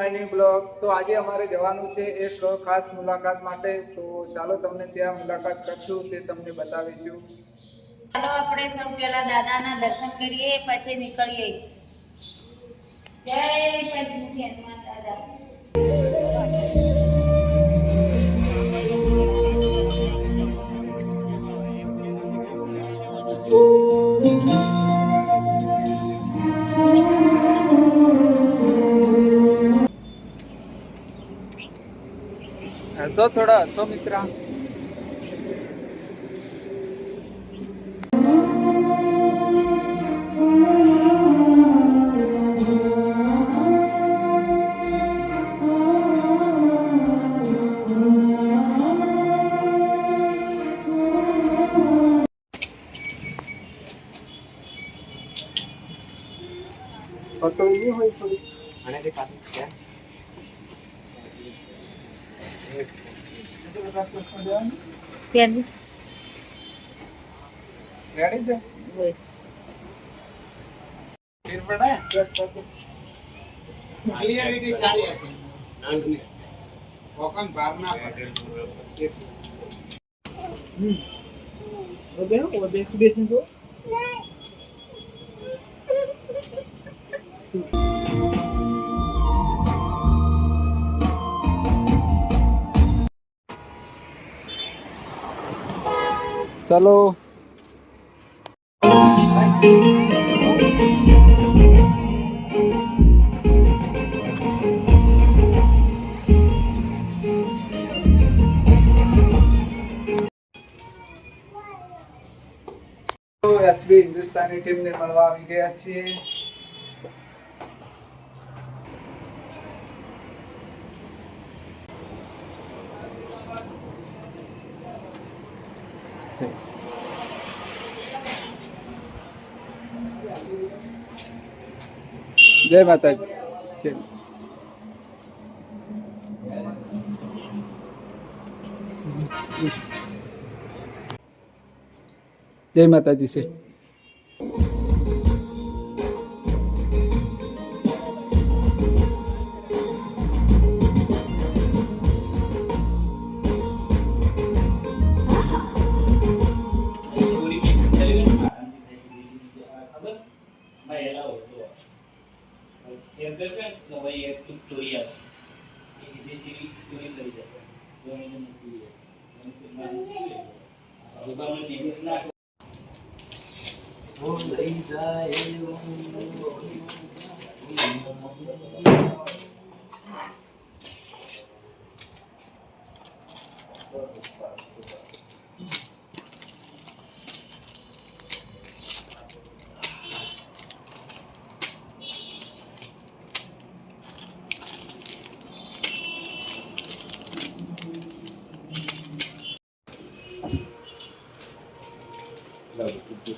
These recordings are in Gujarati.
માય ન્યુ બ્લોગ તો આજે અમારે જવાનું છે એક ખાસ મુલાકાત માટે. તો ચાલો તમને ત્યાં મુલાકાત કરશું, તે તમને બતાવીશું. ચાલો આપણે સૌ પહેલા દાદાના દર્શન કરીએ, પછી નીકળીએ. જય દાદા હસો થોડા હસો મિત્રા. ફોટો નહીં હોય થોડી રેડી છે બસ ક્લિયરિટી સારી હશે. કોકન બહાર ના પડે ઓબે ઓબે બેસી તો ચલો. એસબી હિન્દુસ્તાની ટીમને મળવા આવી ગયા છીએ. જય માતાજી. જય જય માતાજી છે amarela ou do outro. Sempre que não vai é tutoria. E se decide tutoria aí já. Não é nem tutoria. Não é nem Agora não tem nada. Oh, Leisa, eu Thank you. Là, beaucoup de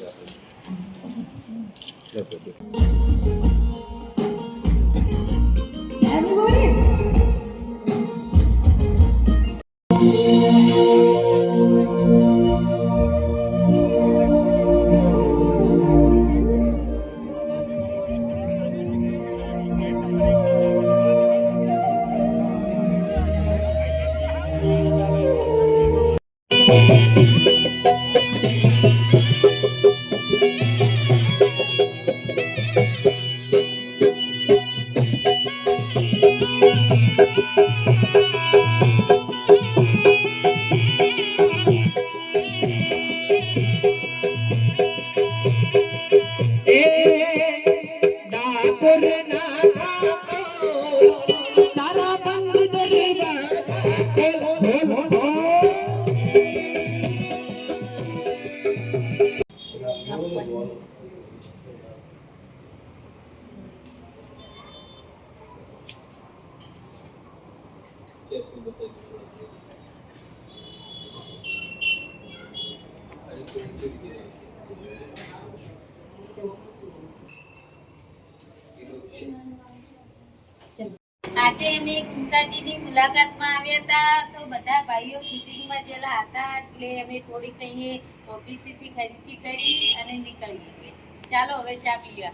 આજે અમે કુંતાજીની મુલાકાતમાં આવ્યા હતા તો બધા ભાઈઓ શૂટિંગમાં ગયેલા હતા એટલે અમે થોડીક અહીંયા ઓફિસેથી ખરીદી કરી અને નીકળી ચાલો હવે ચા પીવા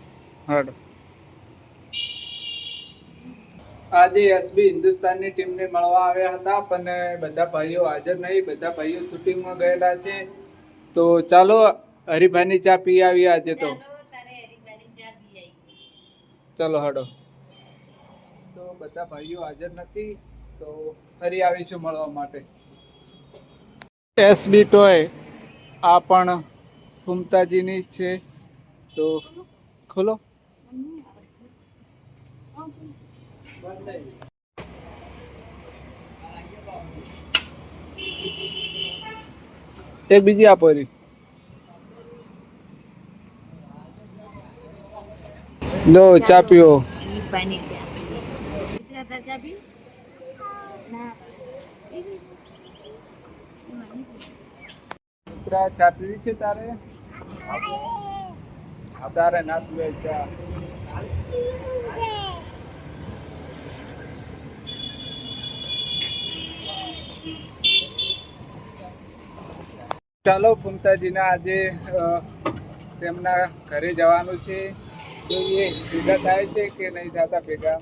હાડો આજે એસબી હિન્દુસ્તાનની ટીમને મળવા આવ્યા હતા પણ બધા ભાઈઓ હાજર નહીં. બધા ભાઈઓ શૂટિંગમાં ગયેલા છે. તો ચાલો હરિભાઈની ચા પી આવી આજે તો. ચાલો તારે ચા પી આવી. ચલો હડો બધા ભાઈઓ હાજર નથી, તો ફરી આવીશું મળવા માટે. એસબી ટોય, આ પણ ફૂમતાજીની છે. તો ખોલો. એક બીજી આપો લો, ચા પીઓ. હરીફાઈની ચા પી. દીકરા તારે ચા પીવી છે તારે તારે ના પીવે ચા ચાલો પુમતાજીના આજે તેમના ઘરે જવાનું છે. જોઈએ, ભેગા થાય છે કે નહીં થતા ભેગા?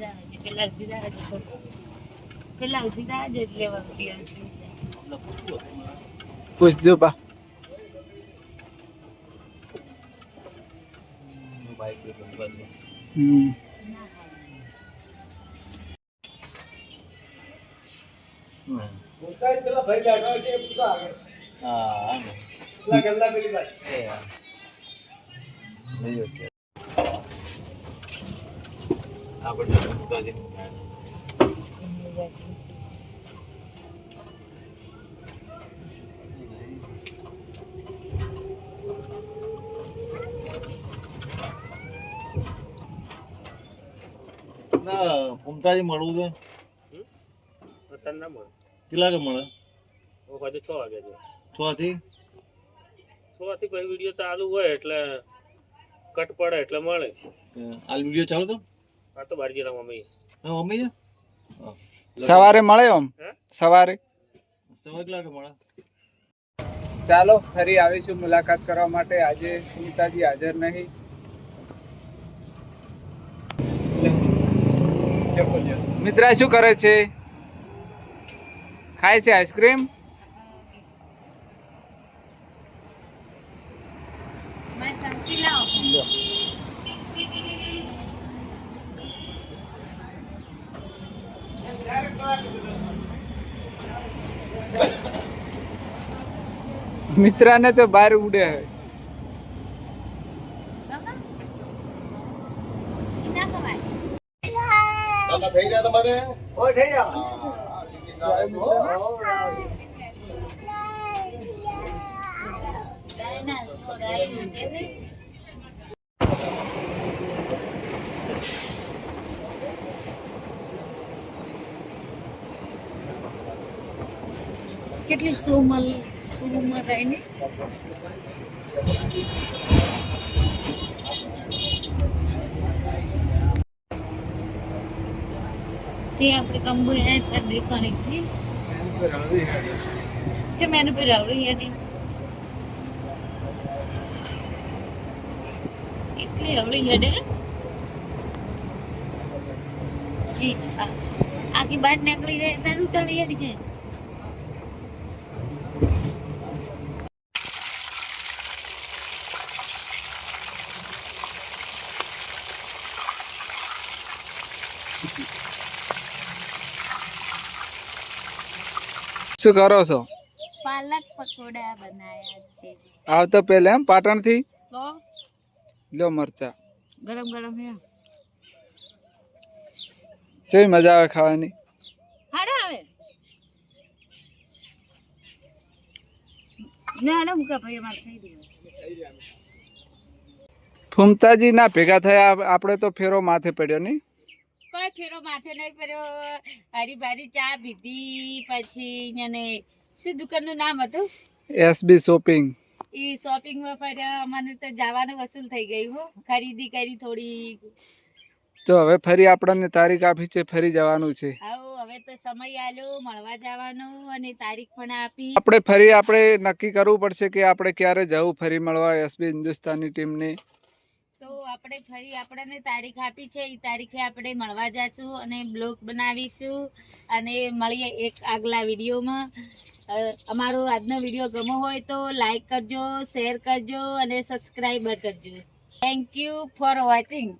જા, હજી પેલા ઊભી રહે છે થોડું. પેલા ઊભી રહે છે એટલે વખતે હશે. હમ ના ફૂમતાજી મળવું છે? અત્યારે ના મળે કેટલા કે મળે? હું હજુ છ વાગે છે છ થી છ થી પછી વીડિયો ચાલુ હોય એટલે કટ પડે એટલે મળે. હાલ વીડિયો ચાલુ તો આ તો બાર જિલ્લા મમ્મી મમ્મી સવારે મળે આમ? સવારે? સવારે કેટલા મળે. ચાલો ફરી આવીશું મુલાકાત કરવા માટે. આજે સુનિતાજી હાજર નહીં. મિત્રા શું કરે છે? ખાય છે આઈસ્ક્રીમ મિત્રાને તો બહાર ઉડે બાબા? થઈ ના ખવાય. જાય ના, જાય કેટલી સોમલ સોમલ ને? તે આપણે કંબુ ત્યાં દેખાણી હતી જે મેનુ પર આવડી હતી. એટલી અવળી હેડે. આખી બાર નીકળી જાય, તારું તળી હેડી છે શું કરો છો? પાલક પકોડા બનાયા છે. આવતો પહેલે એમ પાટણથી? થી લો મરચા. ગરમ ગરમ હે. કેવી મજા આવે ખાવાની? હાડા આવે. ના ના મુકા ભાઈ માર થઈ ગયો ફૂમતાજી ના ભેગા થયા આપણે તો ફેરો માથે પડ્યો નહીં. ફેરો માથે નહીં પડ્યો હરી ભારી ચા પીધી પછી એને શું દુકાનનું નામ હતું? એસબી શોપિંગ એ શોપિંગમાં ફર્યા અમને તો જવાનું વસૂલ થઈ ગયું હો. ખરીદી કરી થોડી. તો હવે ફરી આપણને તારીખ આપી છે ફરી જવાનું છે. આવો હવે તો સમય આલ્યો મળવા જવાનું અને તારીખ પણ આપી. આપણે ફરી આપણે નક્કી કરવું પડશે કે આપણે ક્યારે જવું ફરી મળવા એસબી હિન્દુસ્તાની ટીમને તો આપણે ફરી આપણને તારીખ આપી છે. એ તારીખે આપણે મળવા જઈશું અને બ્લોગ બનાવીશું અને મળીએ એક આગલા વિડીયોમાં. અમારો આજનો વીડિયો ગમો હોય તો લાઈક કરજો, શેર કરજો અને સબસ્ક્રાઈબર કરજો. Thank you for watching